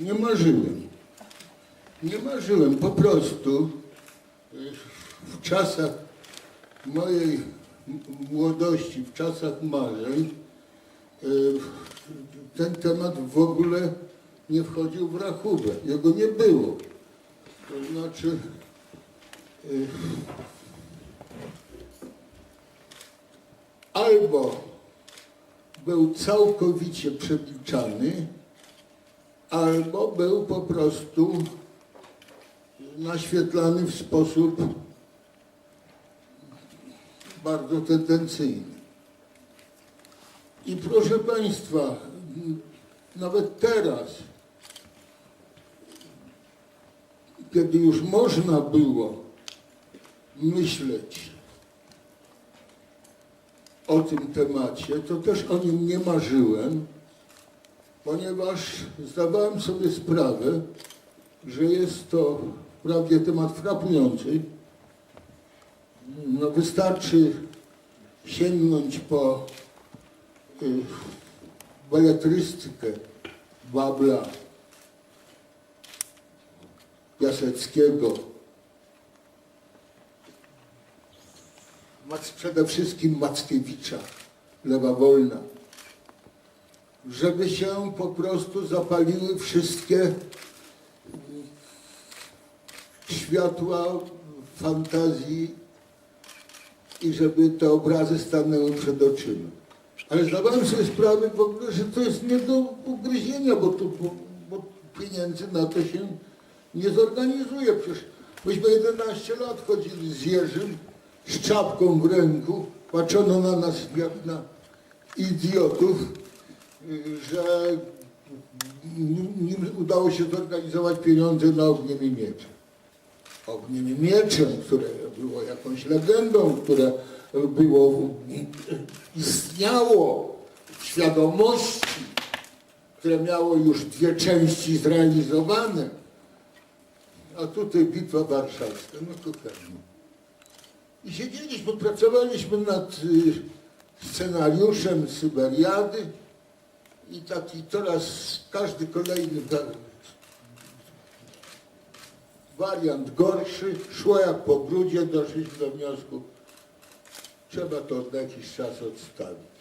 Nie marzyłem. Nie marzyłem, po prostu y, w czasach mojej młodości, w czasach marzeń, y, ten temat w ogóle nie wchodził w rachubę. Jego nie było. To znaczy, y, albo był całkowicie przemilczany, albo był po prostu naświetlany w sposób bardzo tendencyjny. I proszę Państwa, nawet teraz, kiedy już można było myśleć o tym temacie, to też o nim nie marzyłem, ponieważ zdawałem sobie sprawę, że jest to wprawdzie temat frapujący. No wystarczy sięgnąć po y, beletrystykę Babla, Piaseckiego, przede wszystkim Mackiewicza, Lewa Wolna żeby się po prostu zapaliły wszystkie światła fantazji i żeby te obrazy stanęły przed oczyma. Ale zdawałem sobie sprawę w ogóle, że to jest nie do ugryzienia, bo, tu, bo, bo pieniędzy na to się nie zorganizuje. Przecież myśmy 11 lat chodzili z Jerzym, z czapką w ręku, patrzono na nas jak na idiotów, że nim udało się zorganizować pieniądze na ogniem i mieczem. Ogniem i mieczem, które było jakąś legendą, które było, istniało w świadomości, które miało już dwie części zrealizowane. A tutaj bitwa warszawska, no kochani. I siedzieliśmy, pracowaliśmy nad y, scenariuszem Syberiady i taki coraz każdy kolejny wa- wariant gorszy. Szło jak po brudzie, doszliśmy do wniosku, trzeba to na jakiś czas odstawić.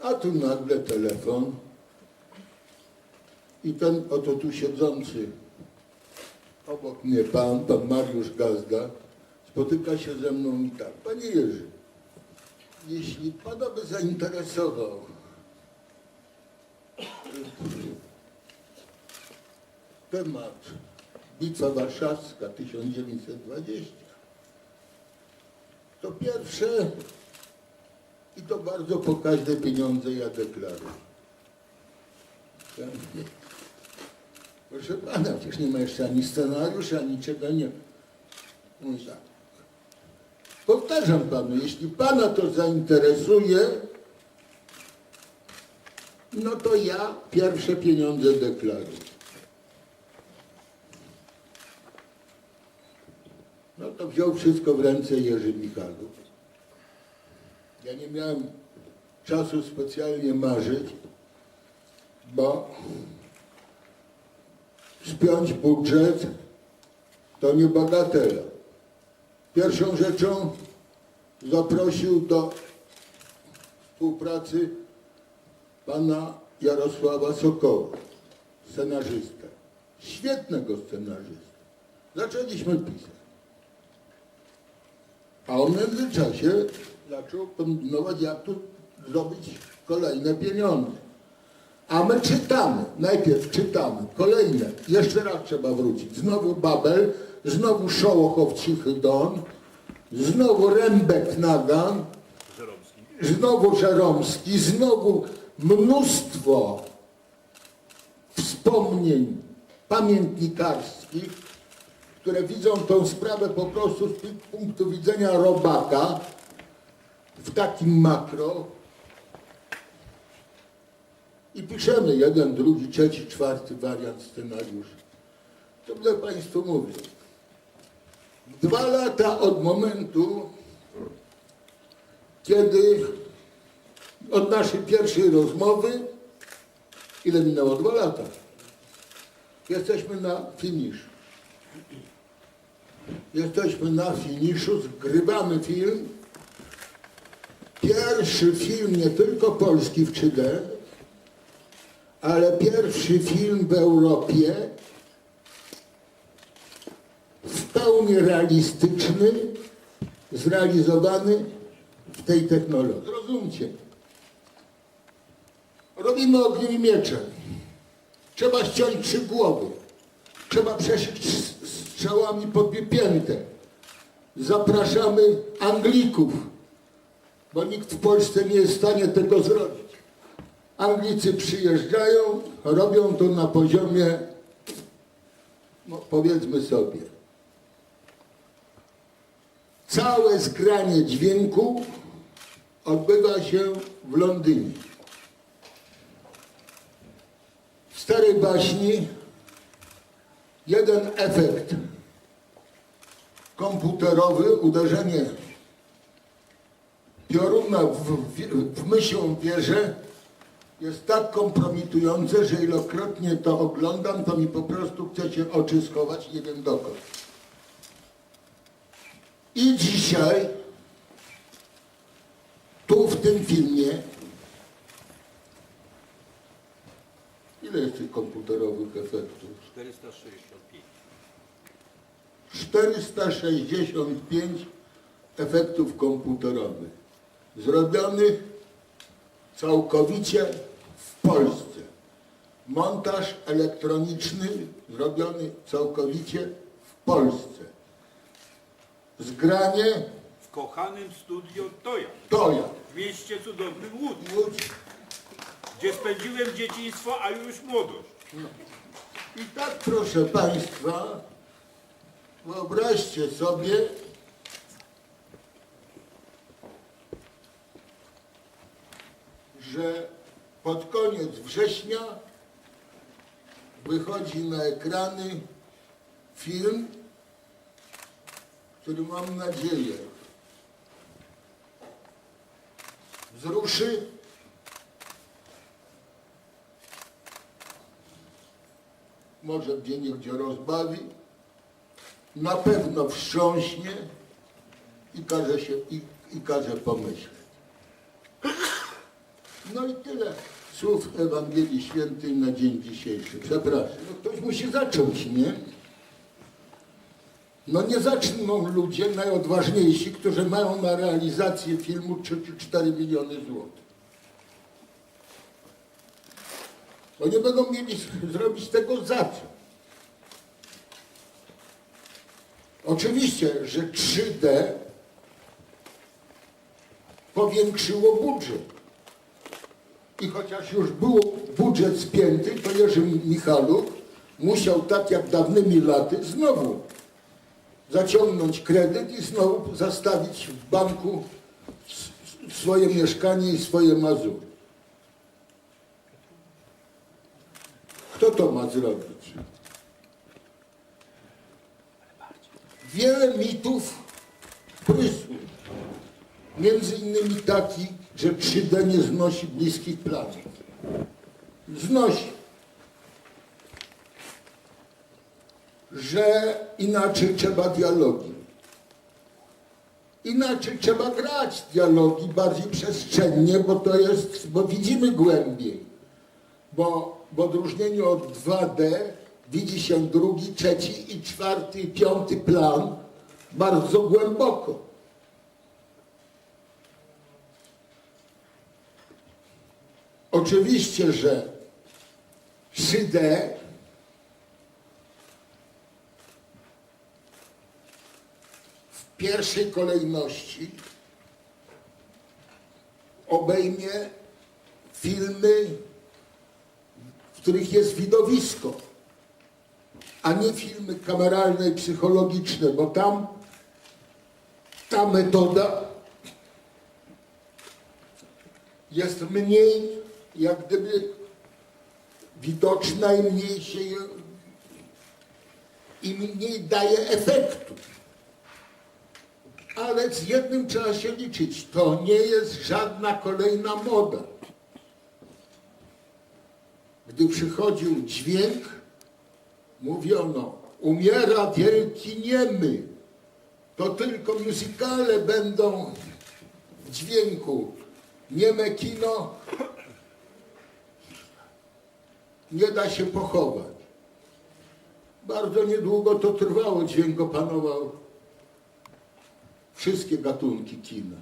A tu nagle telefon i ten oto tu siedzący obok mnie pan, pan Mariusz Gazda, spotyka się ze mną i tak. Panie Jerzy, jeśli Pana by zainteresował temat Bitwa Warszawska 1920, to pierwsze i to bardzo pokaźne pieniądze ja deklaruję. Proszę Pana, przecież nie ma jeszcze ani scenariusza, ani czego nie. Mówi tak. Powtarzam panu, jeśli pana to zainteresuje, no to ja pierwsze pieniądze deklaruję. No to wziął wszystko w ręce Jerzy Michalów. Ja nie miałem czasu specjalnie marzyć, bo spiąć budżet to nie bagatela. Pierwszą rzeczą zaprosił do współpracy pana Jarosława Sokoła, scenarzystę. Świetnego scenarzystę. Zaczęliśmy pisać. A on w międzyczasie zaczął kombinować, jak tu zrobić kolejne pieniądze. A my czytamy, najpierw czytamy, kolejne, jeszcze raz trzeba wrócić. Znowu Babel, znowu Szołochow Cichy Don, znowu Rembek Nagan, znowu Żeromski, znowu mnóstwo wspomnień pamiętnikarskich, które widzą tą sprawę po prostu z punktu widzenia robaka w takim makro, i piszemy jeden, drugi, trzeci, czwarty wariant scenariusza. To będę Państwu mówił. Dwa lata od momentu, kiedy od naszej pierwszej rozmowy, ile minęło? Dwa lata. Jesteśmy na finiszu. Jesteśmy na finiszu, zgrywamy film. Pierwszy film, nie tylko polski w 3D, ale pierwszy film w Europie w pełni realistyczny, zrealizowany w tej technologii. Zrozumcie. Robimy ogniem i mieczem. Trzeba ściąć trzy głowy. Trzeba przeszyć strzałami podpięte. Zapraszamy Anglików, bo nikt w Polsce nie jest w stanie tego zrobić. Anglicy przyjeżdżają, robią to na poziomie, no powiedzmy sobie, całe zgranie dźwięku odbywa się w Londynie. Starej baśni jeden efekt komputerowy, uderzenie pioruna w, w, w mysią wieżę jest tak kompromitujące, że ilokrotnie to oglądam, to mi po prostu chce się oczy schować, nie wiem dokąd. I dzisiaj, tu w tym filmie, ile jest tych komputerowych efektów? 465. 465 efektów komputerowych zrobionych całkowicie w Polsce. Montaż elektroniczny zrobiony całkowicie w Polsce. Zgranie W kochanym studio Toja, to ja. w mieście cudownym Łódź, Łódź. Gdzie spędziłem dzieciństwo, a już młodość. I tak proszę Państwa, wyobraźcie sobie, że pod koniec września wychodzi na ekrany film, który mam nadzieję wzruszy może gdzie niegdzie rozbawi, na pewno wstrząśnie i każe się i, i każe pomyśleć. No i tyle słów Ewangelii Świętej na dzień dzisiejszy. Przepraszam, no ktoś musi zacząć, nie? No nie zaczną ludzie najodważniejsi, którzy mają na realizację filmu 3 czy 4 miliony złotych. Bo nie będą mieli zrobić tego za co. Oczywiście, że 3D powiększyło budżet. I chociaż już był budżet spięty, to Jerzy Michaluk musiał tak jak dawnymi laty znowu zaciągnąć kredyt i znowu zastawić w banku swoje mieszkanie i swoje mazury. To ma zrobić? Wiele mitów prysło. Między innymi taki, że 3D nie znosi bliskich planet. Znosi. Że inaczej trzeba dialogi. Inaczej trzeba grać dialogi bardziej przestrzennie, bo to jest, bo widzimy głębiej bo w odróżnieniu od 2D widzi się drugi, trzeci i czwarty i piąty plan bardzo głęboko. Oczywiście, że 3D w pierwszej kolejności obejmie filmy których jest widowisko, a nie filmy kameralne i psychologiczne, bo tam ta metoda jest mniej, jak gdyby widoczna i mniej się i mniej daje efektu. Ale z jednym trzeba się liczyć, to nie jest żadna kolejna moda gdy przychodził dźwięk, mówiono, umiera wielki niemy. To tylko muzykale będą w dźwięku. Nieme kino nie da się pochować. Bardzo niedługo to trwało, dźwięk opanował wszystkie gatunki kina.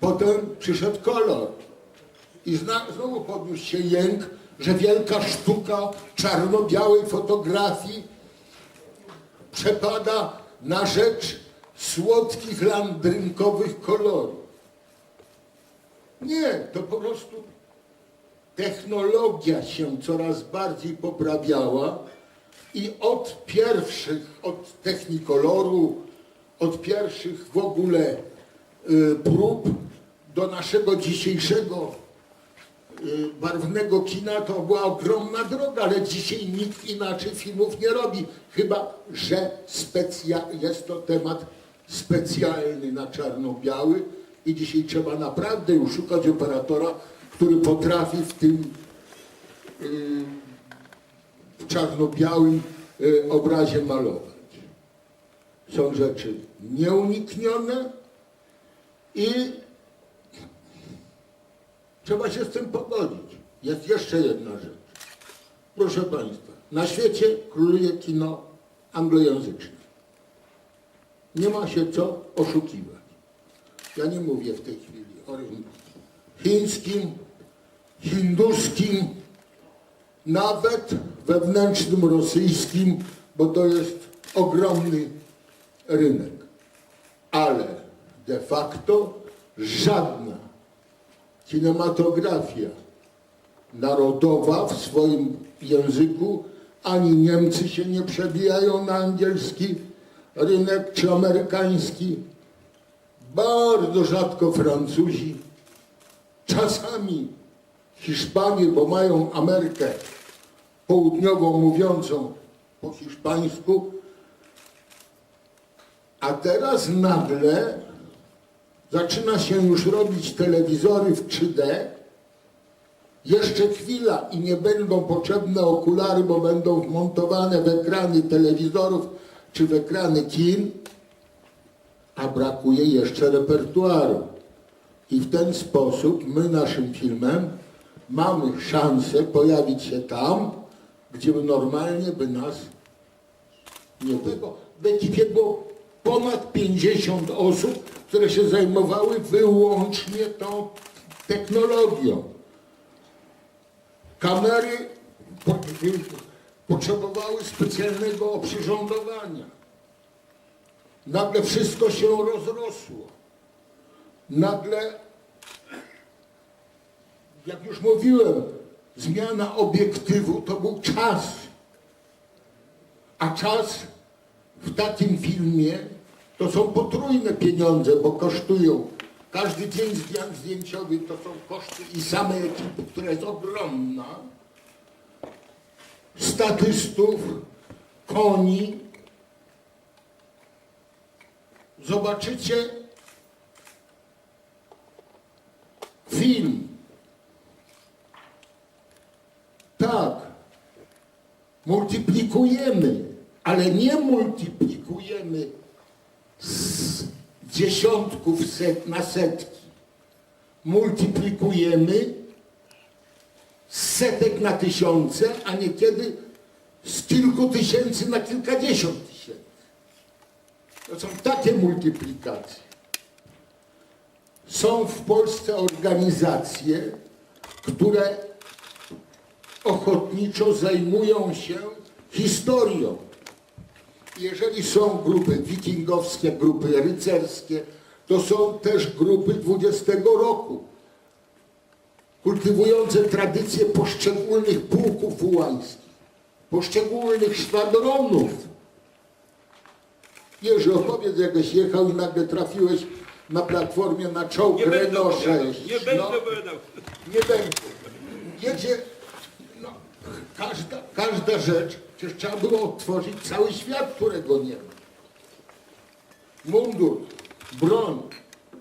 Potem przyszedł kolor i znowu podniósł się jęk, że wielka sztuka czarno-białej fotografii przepada na rzecz słodkich landrynkowych kolorów. Nie, to po prostu technologia się coraz bardziej poprawiała i od pierwszych, od technikoloru, od pierwszych w ogóle y, prób do naszego dzisiejszego barwnego kina to była ogromna droga, ale dzisiaj nikt inaczej filmów nie robi, chyba że jest to temat specjalny na czarno-biały i dzisiaj trzeba naprawdę już szukać operatora, który potrafi w tym y, w czarno-białym y, obrazie malować. Są rzeczy nieuniknione i trzeba się z tym pogodzić. Jest jeszcze jedna rzecz. Proszę Państwa, na świecie króluje kino anglojęzyczne. Nie ma się co oszukiwać. Ja nie mówię w tej chwili o rynku chińskim, hinduskim, nawet wewnętrznym rosyjskim, bo to jest ogromny rynek. Ale de facto żadna kinematografia. Narodowa w swoim języku, ani Niemcy się nie przebijają na angielski rynek czy amerykański, bardzo rzadko Francuzi, czasami Hiszpanie, bo mają Amerykę południową mówiącą po hiszpańsku, a teraz nagle zaczyna się już robić telewizory w 3D. Jeszcze chwila i nie będą potrzebne okulary, bo będą wmontowane w ekrany telewizorów czy w ekrany kin, a brakuje jeszcze repertuaru. I w ten sposób my naszym filmem mamy szansę pojawić się tam, gdzie normalnie by nas nie było. Ekipie było ponad 50 osób, które się zajmowały wyłącznie tą technologią. Kamery po- potrzebowały specjalnego oprzyrządowania. Nagle wszystko się rozrosło. Nagle, jak już mówiłem, zmiana obiektywu to był czas. A czas w takim filmie to są potrójne pieniądze, bo kosztują. Każdy dzień zdjęć zdjęciowy to są koszty i samej ekipy, która jest ogromna. Statystów, koni. Zobaczycie film. Tak, multiplikujemy, ale nie multiplikujemy z dziesiątków set na setki. Multiplikujemy z setek na tysiące, a niekiedy z kilku tysięcy na kilkadziesiąt tysięcy. To są takie multiplikacje. Są w Polsce organizacje, które ochotniczo zajmują się historią. Jeżeli są grupy wikingowskie, grupy rycerskie, to są też grupy XX roku, kultywujące tradycje poszczególnych pułków ułańskich, poszczególnych szwadronów. Jerzy, opowiedz, jakbyś jechał i nagle trafiłeś na platformie na czołg będę Renault opowiadał, 6. nie będę No. opowiadał. Nie będzie. Jedzie, no, każda, każda rzecz, przecież trzeba było odtworzyć cały świat, którego nie ma. Mundur, broń,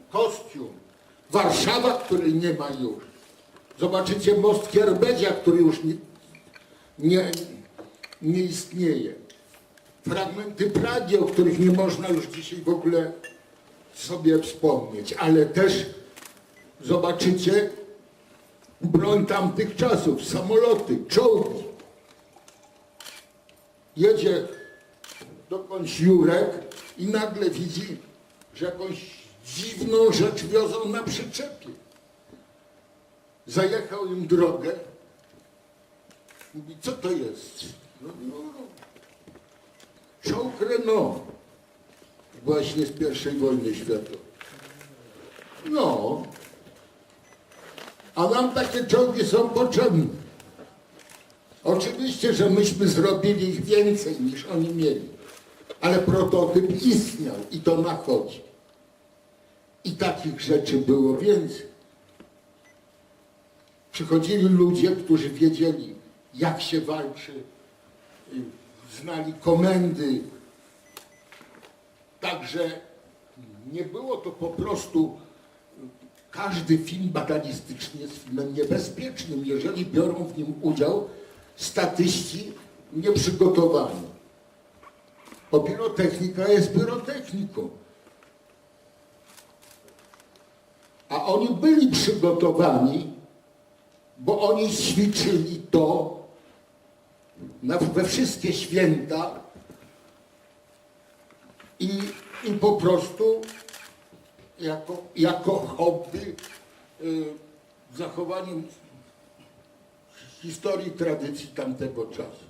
kostium, Warszawa, której nie ma już. Zobaczycie most Kierbedzia, który już nie, nie, nie istnieje. Fragmenty Pragi, o których nie można już dzisiaj w ogóle sobie wspomnieć, ale też zobaczycie broń tamtych czasów, samoloty, czołgi. Jedzie dokądś Jurek i nagle widzi, że jakąś dziwną rzecz wiozą na przyczepie. Zajechał im drogę. Mówi, co to jest? No, no, czołg Renault. Właśnie z pierwszej wojny światowej. No. A nam takie czołgi są potrzebne. Oczywiście, że myśmy zrobili ich więcej niż oni mieli. Ale prototyp istniał i to nachodzi. I takich rzeczy było więcej. Przychodzili ludzie, którzy wiedzieli, jak się walczy, znali komendy. Także nie było to po prostu. Każdy film badalistyczny jest filmem niebezpiecznym, jeżeli biorą w nim udział statyści nieprzygotowani. Bo pirotechnika jest pirotechniką. A oni byli przygotowani, bo oni ćwiczyli to na, we wszystkie święta i, i po prostu jako, jako hobby y, zachowaniem historii, tradycji tamtego czasu.